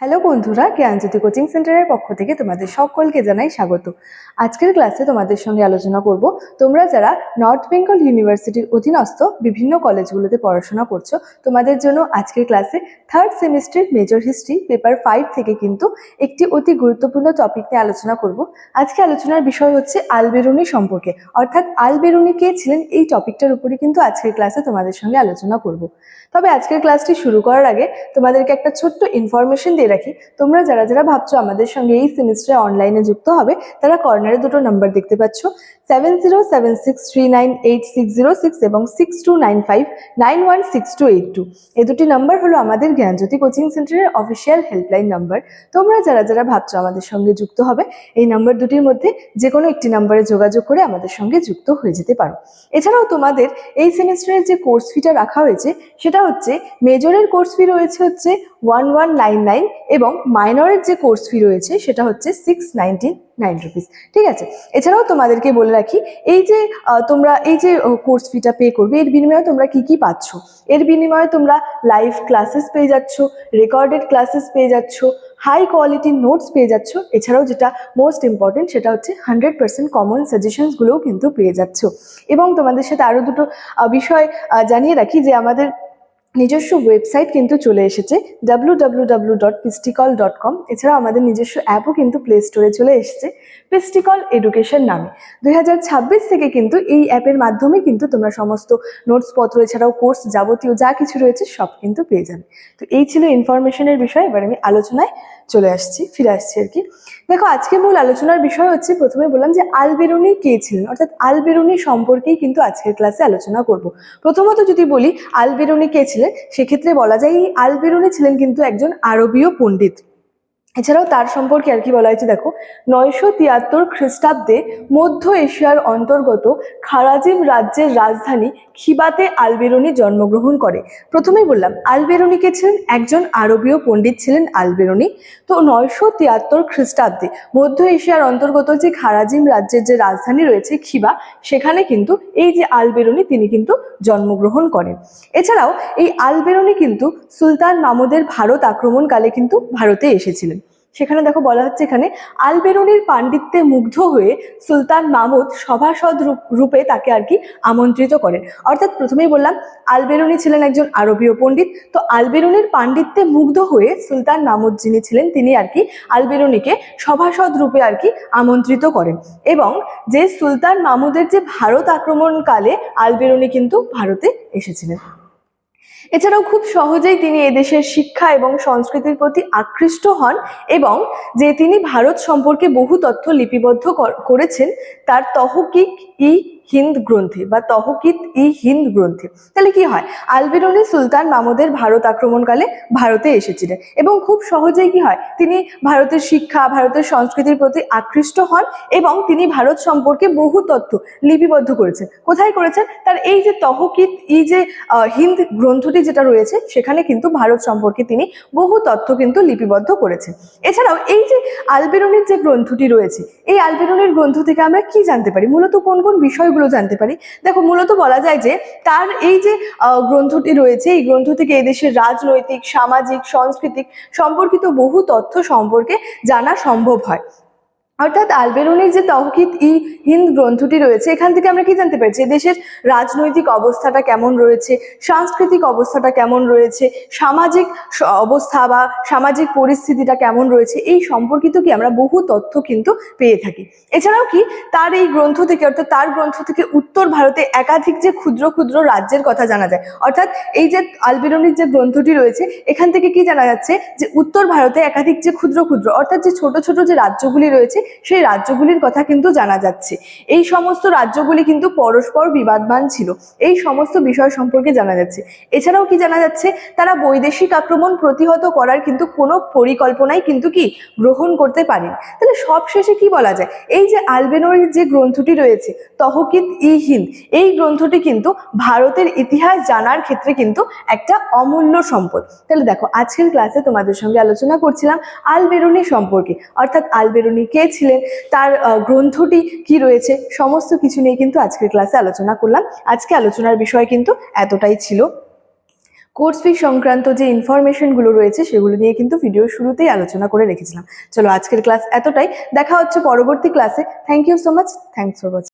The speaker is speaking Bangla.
হ্যালো বন্ধুরা, জ্ঞানজ্যোতি কোচিং সেন্টারের পক্ষ থেকে তোমাদের সকলকে জানাই স্বাগত। আজকের ক্লাসে তোমাদের সঙ্গে আলোচনা করব, তোমরা যারা নর্থ বেঙ্গল ইউনিভার্সিটির অধীনস্থ বিভিন্ন কলেজগুলোতে পড়াশোনা করছ, তোমাদের জন্য আজকের ক্লাসে third semester major history paper five থেকে কিন্তু একটি অতি গুরুত্বপূর্ণ টপিক নিয়ে আলোচনা করব। আজকে আলোচনার বিষয় হচ্ছে আলবেরুনি সম্পর্কে, অর্থাৎ আলবেরুনি কে ছিলেন এই টপিকটার উপরে কিন্তু আজকের ক্লাসে তোমাদের সঙ্গে আলোচনা করব। তবে আজকের ক্লাসটি শুরু করার আগে তোমাদেরকে একটা ছোট্ট ইনফরমেশন দিয়ে রাখি, তোমরা যারা যারা ভাবছ আমাদের সঙ্গে এই সেমিস্টারে অনলাইনে যুক্ত হবে, তারা কর্নারে দুটো নাম্বার দেখতে পাচ্ছ seven zero seven six three nine eight six zero six এবং six two nine five nine one six two eight two এই দুটি নাম্বার হলো আমাদের জ্ঞানজ্যোতি কোচিং সেন্টারের অফিসিয়াল হেল্পলাইন নাম্বার তোমরা যারা যারা ভাবছ আমাদের সঙ্গে যুক্ত হবে, এই নাম্বার দুটির মধ্যে যে কোনো একটি নাম্বারে যোগাযোগ করে আমাদের সঙ্গে যুক্ত হয়ে যেতে পারো। এছাড়াও তোমাদের এই সেমিস্টারের যে কোর্স ফিটা রাখা হয়েছে, সেটা হচ্ছে মেজরের কোর্স ফি রয়েছে হচ্ছে ওয়ান ওয়ান নাইন নাইন এবং মাইনরের যে কোর্স ফি রয়েছে, সেটা হচ্ছে সিক্স নাইনটিন নাইন রুপিস ঠিক আছে? এছাড়াও তোমাদেরকে বলে রাখি, এই যে তোমরা এই যে কোর্স ফিটা পে করবে, এর বিনিময়ে তোমরা কি কি পাচ্ছ? এর বিনিময়ে তোমরা লাইভ ক্লাসেস পেয়ে যাচ্ছ রেকর্ডেড ক্লাসেস পেয়ে যাচ্ছ হাই কোয়ালিটির নোটস পেয়ে যাচ্ছ। এছাড়াও যেটা মোস্ট ইম্পর্টেন্ট সেটা হচ্ছে হান্ড্রেড পার্সেন্ট কমন সাজেশনসগুলোও কিন্তু পেয়ে যাচ্ছ। এবং তোমাদের সাথে আরও দুটো বিষয় জানিয়ে রাখি যে আমাদের নিজস্ব ওয়েবসাইট কিন্তু চলে এসেছে ডাব্লু ডাব্লু ডাব্লু ডট পিস্টিকল ডট কম এছাড়াও আমাদের নিজস্ব অ্যাপও কিন্তু প্লে স্টোরে চলে এসেছে পিস্টিকল এডুকেশন নামে। দুই হাজার ছাব্বিশ থেকে কিন্তু এই অ্যাপের মাধ্যমে কিন্তু তোমরা সমস্ত নোটসপত্র এছাড়াও কোর্স যাবতীয় যা কিছু রয়েছে সব কিন্তু পেয়ে যাবে। তো এই ছিল ইনফরমেশনের বিষয়, এবার আমি আলোচনায় চলে আসছি, ফিরে আসছি আর কি। দেখো, আজকে মূল আলোচনার বিষয় হচ্ছে, প্রথমে বললাম যে আলবেরুনি কে ছিলেন? অর্থাৎ আলবেরুনি সম্পর্কেই কিন্তু আজকের ক্লাসে আলোচনা করব। প্রথমত যদি বলি, আলবেরুনি কে ছিলেন? সেক্ষেত্রে বলা যায় এই আলবেরুনি ছিলেন কিন্তু একজন আরবীয় পণ্ডিত। এছাড়াও তার সম্পর্কে আর কি বলা হয়েছে দেখো, নয়শো তিয়াত্তর খ্রিস্টাব্দে মধ্য এশিয়ার অন্তর্গত খারাজিম রাজ্যের রাজধানী খিবাতে আলবেরুনি জন্মগ্রহণ করে। প্রথমেই বললাম, আলবেরুনি কে ছিলেন? একজন আরবীয় পণ্ডিত ছিলেন আলবেরুনি। তো নয়শো তিয়াত্তর খ্রিস্টাব্দে মধ্য এশিয়ার অন্তর্গত যে খারাজিম রাজ্যের যে রাজধানী রয়েছে খিবা, সেখানে কিন্তু এই যে আলবেরুনি তিনি কিন্তু জন্মগ্রহণ করেন। এছাড়াও এই আলবেরুনি কিন্তু সুলতান মামুদের ভারত আক্রমণকালে কিন্তু ভারতে এসেছিলেন। সেখানে দেখো বলা হচ্ছে এখানে, আলবেরুনির পাণ্ডিত্যে মুগ্ধ হয়ে সুলতান মামুদ সভাসদ রূপ- তাকে আর কি আমন্ত্রিত করেন। অর্থাৎ প্রথমেই বললাম, আলবেরুনি ছিলেন একজন আরবীয় পণ্ডিত, তো আলবেরুনির পাণ্ডিত্যে মুগ্ধ হয়ে সুলতান মামুদ যিনি ছিলেন, তিনি আর কি আলবেরুনিকে সভাসদ রূপে আর কি আমন্ত্রিত করেন। এবং যে সুলতান মামুদের যে ভারত আক্রমণকালে আলবেরুনি কিন্তু ভারতে এসেছিলেন। এছাড়াও খুব সহজেই তিনি এদেশের শিক্ষা এবং সংস্কৃতির প্রতি আকৃষ্ট হন এবং যে তিনি ভারত সম্পর্কে বহু তথ্য লিপিবদ্ধ করেছেন, তার তহকিক ই হিন্দ গ্রন্থে বা তহকিত ই হিন্দ গ্রন্থে। তাহলে কি হয়? আলবেরুনি সুলতান মামুদের ভারত আক্রমণকালে ভারতে এসেছিলেন এবং খুব সহজেই কি হয়? তিনি ভারতের শিক্ষা, ভারতের সংস্কৃতির প্রতি আকৃষ্ট হন এবং তিনি ভারত সম্পর্কে বহু তথ্য লিপিবদ্ধ করেছেন। কোথায় করেছেন? তার এই যে তহকিত ই যে হিন্দ গ্রন্থটি যেটা রয়েছে, সেখানে কিন্তু ভারত সম্পর্কে তিনি বহু তথ্য কিন্তু লিপিবদ্ধ করেছেন। এছাড়াও এই যে আলবেরুনির যে গ্রন্থটি রয়েছে, এই আলবেরুনির গ্রন্থ থেকে আমরা কি জানতে পারি? মূলত কোন কোন বিষয়গুলো জানতে পারি। দেখো, মূলত বলা যায় যে তার এই যে গ্রন্থটি রয়েছে, এই গ্রন্থ থেকে এদেশের রাজনৈতিক, সামাজিক, সাংস্কৃতিক সম্পর্কিত বহু তথ্য সম্পর্কে জানা সম্ভব হয়। অর্থাৎ আলবেরুনির যে তহকিত ই হিন্দ গ্রন্থটি রয়েছে, এখান থেকে আমরা কি জানতে পারছি? দেশের রাজনৈতিক অবস্থাটা কেমন রয়েছে? সাংস্কৃতিক অবস্থাটা কেমন রয়েছে? সামাজিক অবস্থা বা সামাজিক পরিস্থিতিটা কেমন রয়েছে? এই সম্পর্কিত কি আমরা বহু তথ্য কিন্তু পেয়ে থাকি। এছাড়াও কি তার এই গ্রন্থ থেকে, অর্থাৎ তার গ্রন্থ থেকে উত্তর ভারতে একাধিক যে ক্ষুদ্র ক্ষুদ্র রাজ্যের কথা জানা যায়। অর্থাৎ এই যে আলবেরুনির যে গ্রন্থটি রয়েছে, এখান থেকে কি জানা যাচ্ছে যে উত্তর ভারতে একাধিক যে ক্ষুদ্র ক্ষুদ্র, অর্থাৎ যে ছোট ছোট যে রাজ্যগুলি রয়েছে সেই রাজ্যগুলির কথা কিন্তু জানা যাচ্ছে। এই সমস্ত রাজ্যগুলি কিন্তু পরস্পর বিবাদমান ছিল। এই সমস্ত বিষয় সম্পর্কে জানা যাচ্ছে। এছাড়াও কি জানা যাচ্ছে? তারা বৈদেশিক আক্রমণ প্রতিহত করার কিন্তু কোনো পরিকল্পনাই কিন্তু কি গ্রহণ করতে পারেন। তাহলে সবশেষে কি বলা যায়? এই যে আলবেনোর যে গ্রন্থটি রয়েছে তহকিত ই হিন্দ, এই গ্রন্থটি কিন্তু ভারতের ইতিহাস জানার ক্ষেত্রে কিন্তু একটা অমূল্য সম্পদ। তাহলে দেখো, আজকের ক্লাসে তোমাদের সঙ্গে আলোচনা করছিলাম আলবেরুনি সম্পর্কে। অর্থাৎ আলবেরুনি কে ছিলেন তার গ্রন্থটি কি রয়েছে, সমস্ত কিছু নিয়ে কিন্তু আজকের ক্লাসে আলোচনা করলাম। আজকে আলোচনার বিষয় কিন্তু এতটাই ছিল। কোর্স ফি সংক্রান্ত যে ইনফরমেশনগুলো রয়েছে, সেগুলো নিয়ে কিন্তু ভিডিও শুরুতেই আলোচনা করে রেখেছিলাম। চলো আজকের ক্লাস এতটাই। দেখা হচ্ছে পরবর্তী ক্লাসে thank you so much thanks for watching